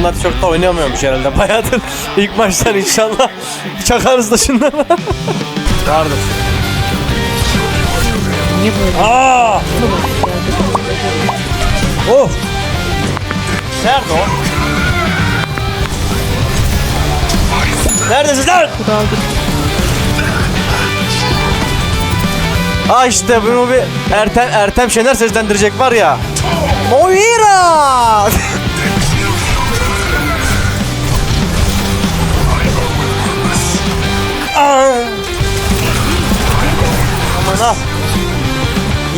Bunlar çok da oynayamıyormuş herhalde bayağıdır. İlk maçtan inşallah çakarız da şunları. Vardır. Niye böyle? Aa! Oh! Nerede o? Neredesin lan? Aldım. Ha işte bunu bir Ertem, Ertem Şener seslendirecek var ya. Moira!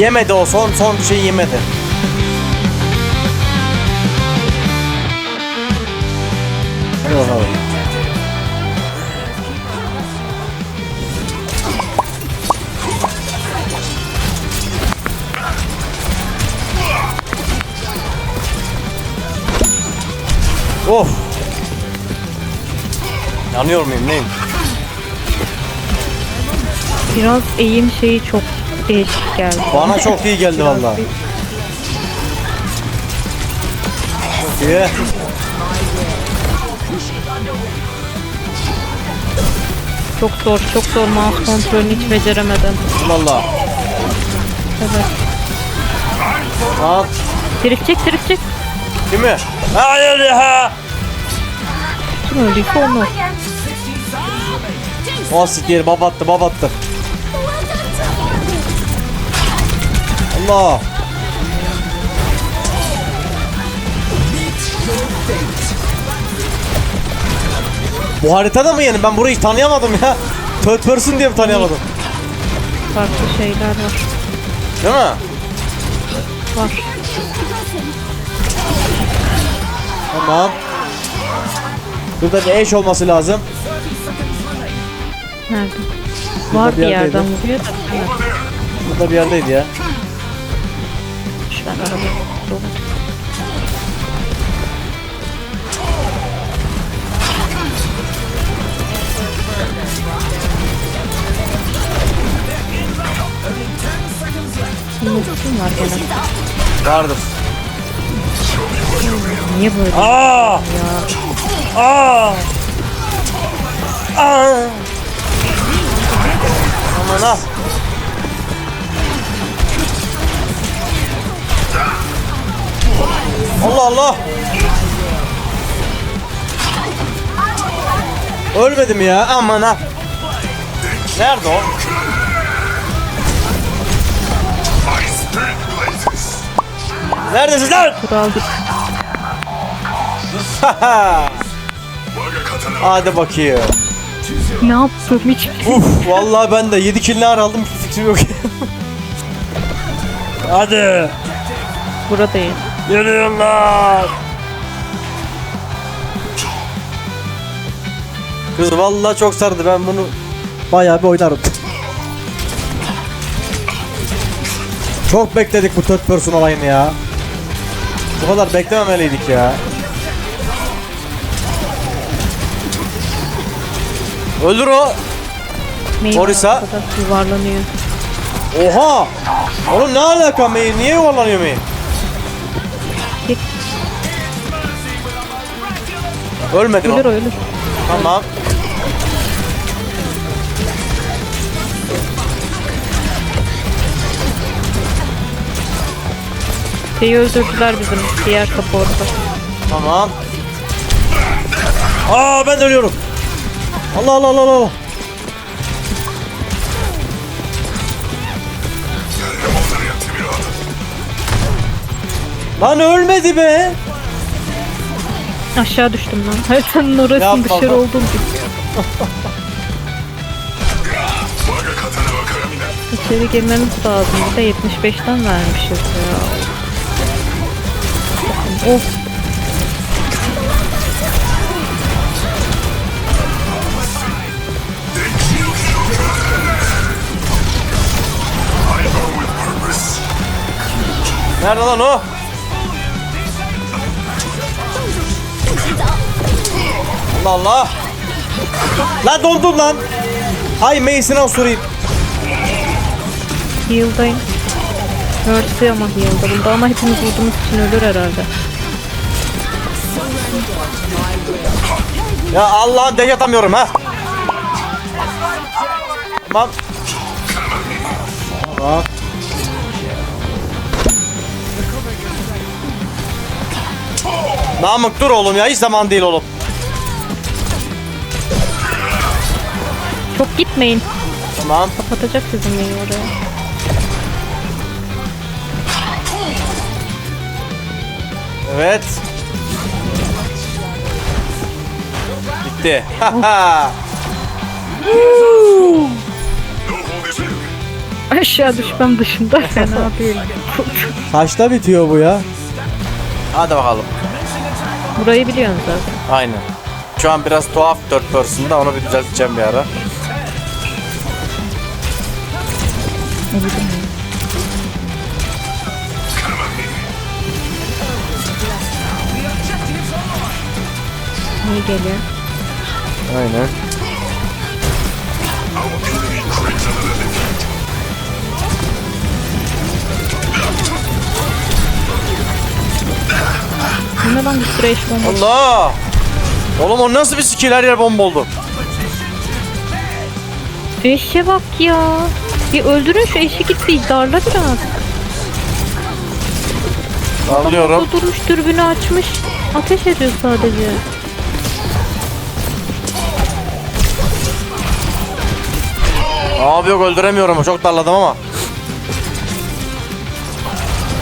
Yemedi o son son şey yemedi. Hadi. Of. Yanıyor muyum neyim? Biraz eğim şeyi çok değişik geldi. Bana çok iyi geldi bir- Çok iyi. Çok zor, çok zor mouse kontrolünü hiç beceremedim. Valla. Evet. Al. Dirikecek, dirikecek. Değil mi? Hayır ya. Kim öldüyse onu. O siktir babattı babattı. Allah. Bu haritada mı yeni? Ben burayı tanıyamadım ya. Third person diye mi tanıyamadım? Farklı şeyler var. Değil mi? Var. Tamam. Burada bir eş olması lazım. Nerede? Var bir bir yerden vuruyor da. Burada bir yerdeydi ya. Kim var gene? Vardır. Niye böyle Aa! ya? Aa! Aa! Aman ha. Allah Allah. Ölmedim ya aman ha. Nerede o? Neredesin lan? Kuraldık. Hadi bakayım. Ne yaptım hiç Uf vallahi ben de 7 kill aldım hiçbir fikrim yok. Hadi buradayım. Yürüyorlar. Kız vallahi çok sardı ben bunu bayağı bir oynarım. Çok bekledik bu third person olayını ya. Bu kadar beklememeliydik ya. Öldür o. Meyve Morisa. arkada yuvarlanıyor. Oha! Oğlum ne alaka May? Niye yuvarlanıyor May? Ölmedi Ölür o. ölür. Tamam. Şeyi öldürdüler bizim diğer kapı orada. Tamam. Aa ben de ölüyorum. Allah Allah Allah Allah. Lan ölmedi be. Aşağı düştüm lan. Haritanın orasının Yapma dışarı bak. olduğum İçeri girmemiz lazım. Bir de 75'ten vermişiz ya. Of. Nerede lan o? Allah Allah. Lan dondum lan. Hay Mace'ine osurayım. Heal'dayım. Mercy ama heal'da bunda ama hepimiz vurduğumuz için ölür herhalde. Ya Allah'ım denk atamıyorum ha. Tamam. Tamam. Namık dur oğlum ya hiç zaman değil oğlum. Çok gitmeyin. Tamam. Kapatacak sizin beni oraya. Evet. Bitti. Aşağı düşmem dışında fena değil. Kaçta bitiyor bu ya? Hadi bakalım. Burayı biliyorsunuz zaten. Aynen. Şu an biraz tuhaf 4 person'da onu bir düzelteceğim bir ara. İyi geliyor. Aynen. Ne lan bir sürü eş bomba. Allah! Oğlum o nasıl bir skill her yer bomba oldu. Eşe bak ya. Bir öldürün şu eşi git bir darla biraz. Anlıyorum. Durmuş dürbünü açmış. Ateş ediyor sadece. Abi yok öldüremiyorum çok darladım ama.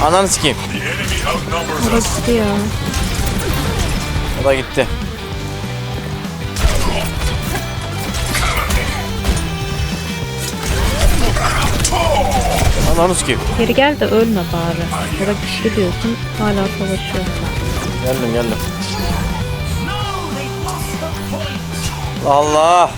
Ananı sikeyim. Orası ya. O da gitti. Ananı sikeyim. Geri gel de ölme bari. O da güçlü diyorsun. Hala savaşıyor. Geldim geldim. Allah.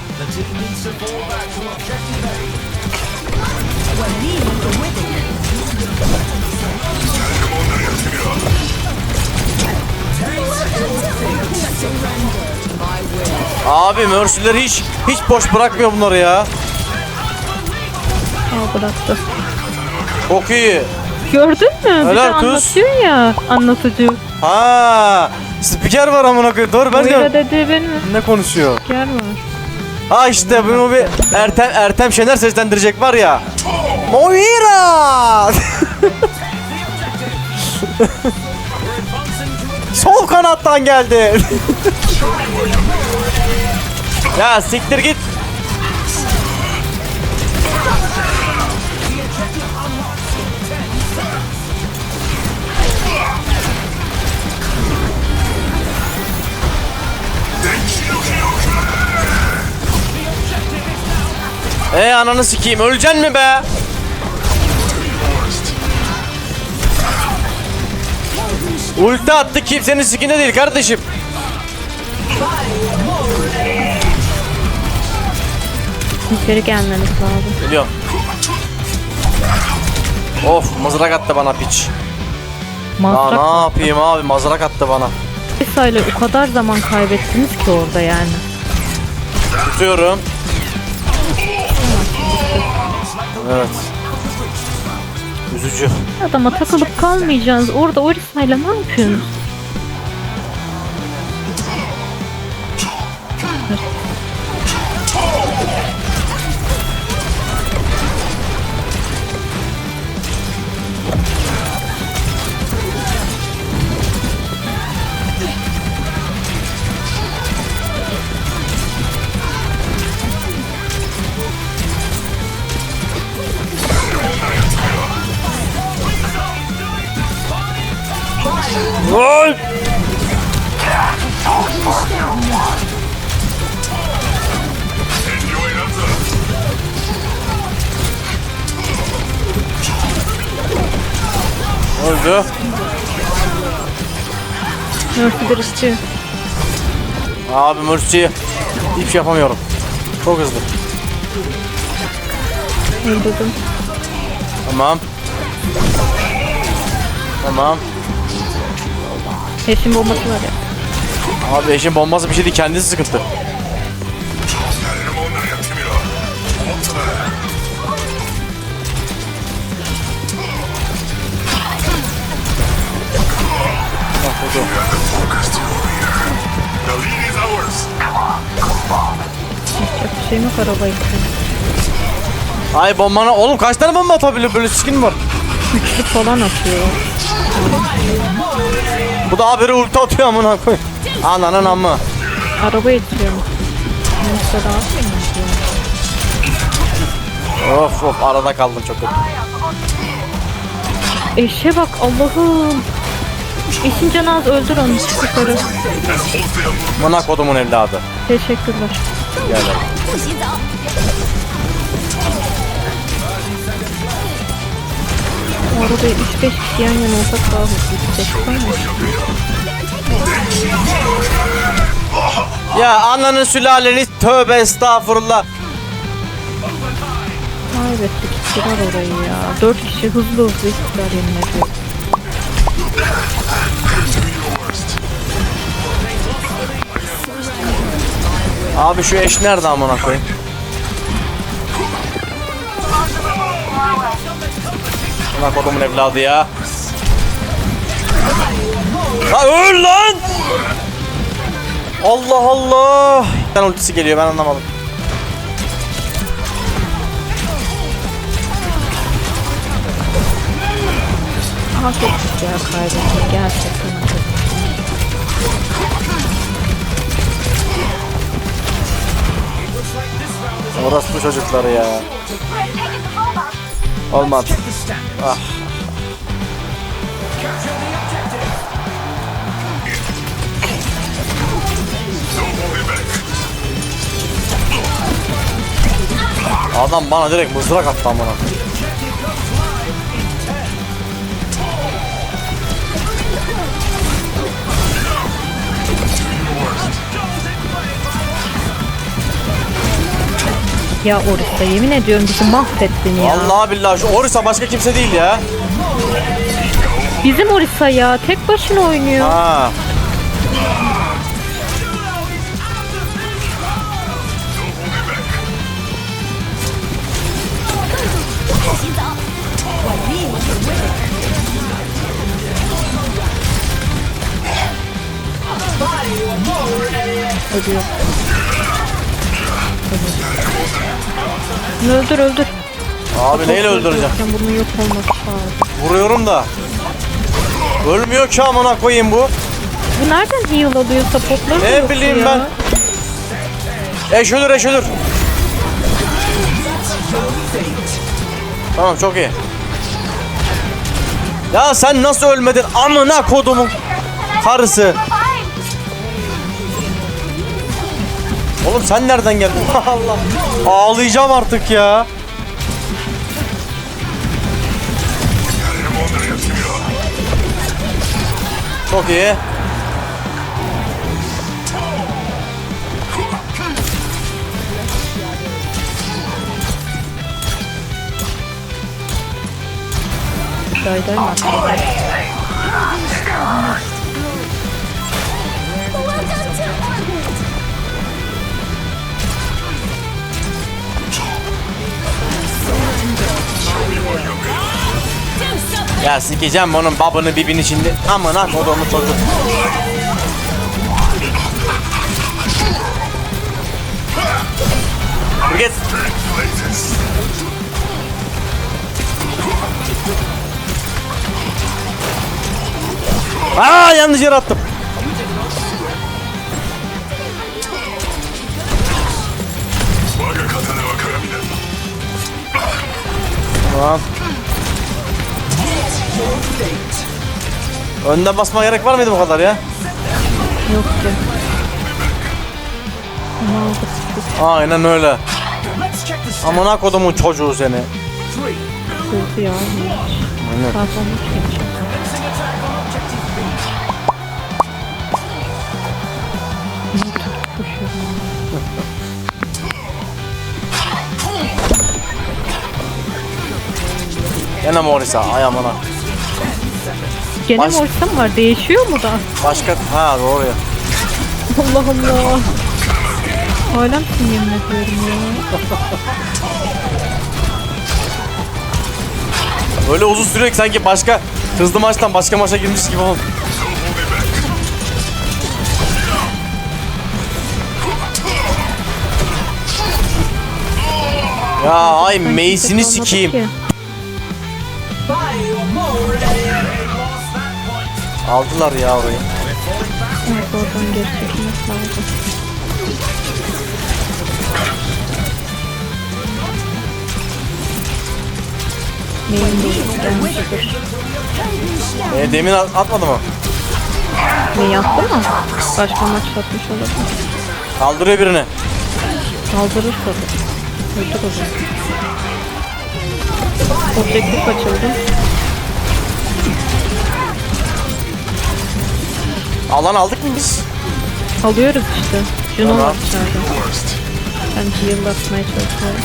Abi Mercy'ler hiç hiç boş bırakmıyor bunları ya. Aa bıraktı. Çok iyi. Gördün mü? Bir de Helal kız. anlatıyor ya anlatıcı. Ha, spiker var amına koyayım. Doğru ben benim. ne konuşuyor? Yer var. Ha işte bunu bir Ertem Ertem Şener seslendirecek var ya. Moira! Sol kanattan geldi. ya siktir git. Ee ananı sikeyim öleceksin mi be? Ulti attı kimsenin sikinde değil kardeşim. İçeri gelmeniz lazım. Biliyorum. Of mızrak attı bana piç. Aa Mazrak ne yapayım abi mızrak attı bana. İle o kadar zaman kaybettiniz ki orada yani. Tutuyorum. Evet. Üzücü. Adama takılıp kalmayacağız. Orada Orisa ile ne yapıyorsunuz? Gol! Öldü. Mercy birisi. Abi Mercy'yi hiçbir şey yapamıyorum. Çok hızlı. Öldürdüm. Tamam. Tamam. Eşin bombası var ya. Abi eşin bombası bir şey değil kendisi sıkıntı. Yapacak bir şeyim yok araba için. Ay bombana oğlum kaç tane bomba atabiliyor böyle skin var. Üçlük falan atıyor. Bu da haberi ulti atıyor amına koy. Ananın amı. Araba daha atayım mı? Of of arada kaldım çok kötü. Eşe bak Allah'ım. Eşin canı az öldür onu çık yukarı. Amına kodumun evladı. Teşekkürler. Gel arada 3-5 kişi yan yana olsak daha hızlı gidecek. Ya ananın sülaleni tövbe estağfurullah. Kaybettik gittiler orayı ya. 4 kişi hızlı hızlı gittiler yemin ediyorum. Abi şu eş nerede amına koyayım? Amına kodumun evladı ya. La öl lan! Allah Allah! Ben ultisi geliyor ben anlamadım. Ya kaybettik gerçekten. Orası bu çocukları ya. Olmadı. Adam bana direkt mızrak attı amına. Ya Orisa yemin ediyorum bizi mahvettin ya. Vallahi billahi şu Orisa başka kimse değil ya. Bizim Orisa ya tek başına oynuyor. Ha. Ölüyor. Bunu öldür öldür. Abi neyle öldüreceğim? Bunun yok olması lazım. Vuruyorum da. Ölmüyor ki amına koyayım bu. Bu nereden heal alıyor supportları da Ne yok bileyim ya. ben. Eş ölür eş ölür. Tamam çok iyi. Ya sen nasıl ölmedin amına kodumun karısı. Oğlum sen nereden geldin? Allah. Ağlayacağım artık ya. Çok iyi. Dayday Ya sikeceğim onun babını bibini şimdi. Amına kodumun çocuk. Places. Aa yanlış yere attım. Tamam. Önden basma gerek var mıydı bu kadar ya? Yok ki. Ne oldu? Aynen öyle. Amına kodumun çocuğu seni. Hızlı ya. Aynen. Gene Morisa ay amına. Gene Baş... Morse'da mı var? Değişiyor mu da? Başka... Ha doğru ya. Allah Allah. Alem kim yemin ediyorum ya. Öyle uzun sürüyor ki sanki başka hızlı maçtan başka maça girmiş gibi oldu. Ya ay meysini sikeyim. Aldılar ya orayı. Evet oradan çekilmek lazım. Yani sıfır. E, demin at- atmadı mı? Neyi attı mı? Başka maç atmış olabilir. Kaldırıyor birini. Kaldırır tabii. Öldür o zaman. Objektif açıldı. Alan aldık mı biz? Alıyoruz işte. Juno var içeride. Ben heal atmaya çalışıyorum.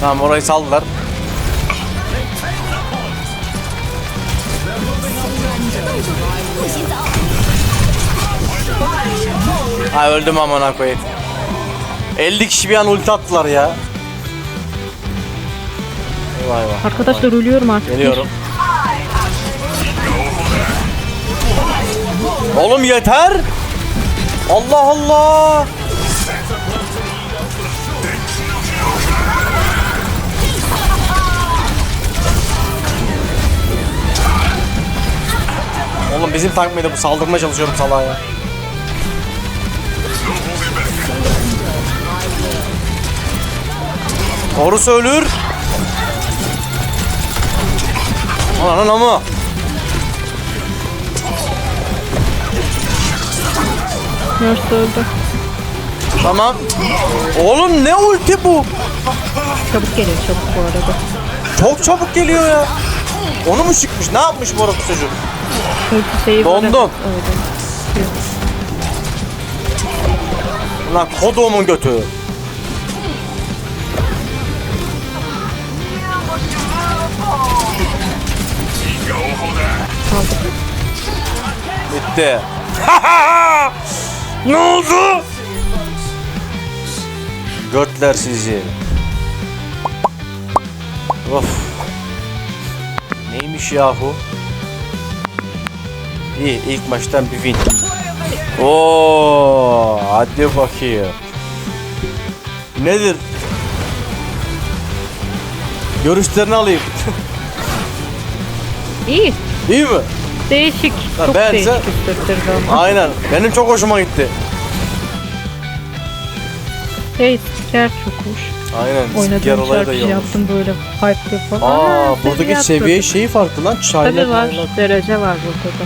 Tamam orayı saldılar. Ha öldüm amına koyayım. 50 kişi bir an ulti attılar ya. Eyvah eyvah. Arkadaşlar ölüyorum artık. Geliyorum. Oğlum yeter. Allah Allah. Oğlum bizim tank mıydı bu saldırmaya çalışıyorum salağa ya. Horus ölür. Ananın ama. Nurse öldü. Tamam. Oğlum ne ulti bu? Çabuk geliyor çabuk bu arada. Çok çabuk geliyor ya. Onu mu çıkmış? Ne yapmış bu arada çocuk? Ulti şeyi var. Dondun. Öyle. Lan koduğumun götü. Bitti. ne oldu? Götler sizi. Of. Neymiş yahu? İyi ilk maçtan bir win. Oo, hadi bakayım. Nedir? Görüşlerini alayım. İyi. İyi mi? Değişik. Ha, Çok bense- değişik hissettirdi ama. Aynen. Benim çok hoşuma gitti. Şey, spiker çokmuş. Aynen. Spiker Oynadığım olayı da şarkı iyi şey olmuş. yaptım böyle hype falan. Aa, buradaki seviye şeyi farklı lan. Çaylak. Tabii var. Derece var burada da.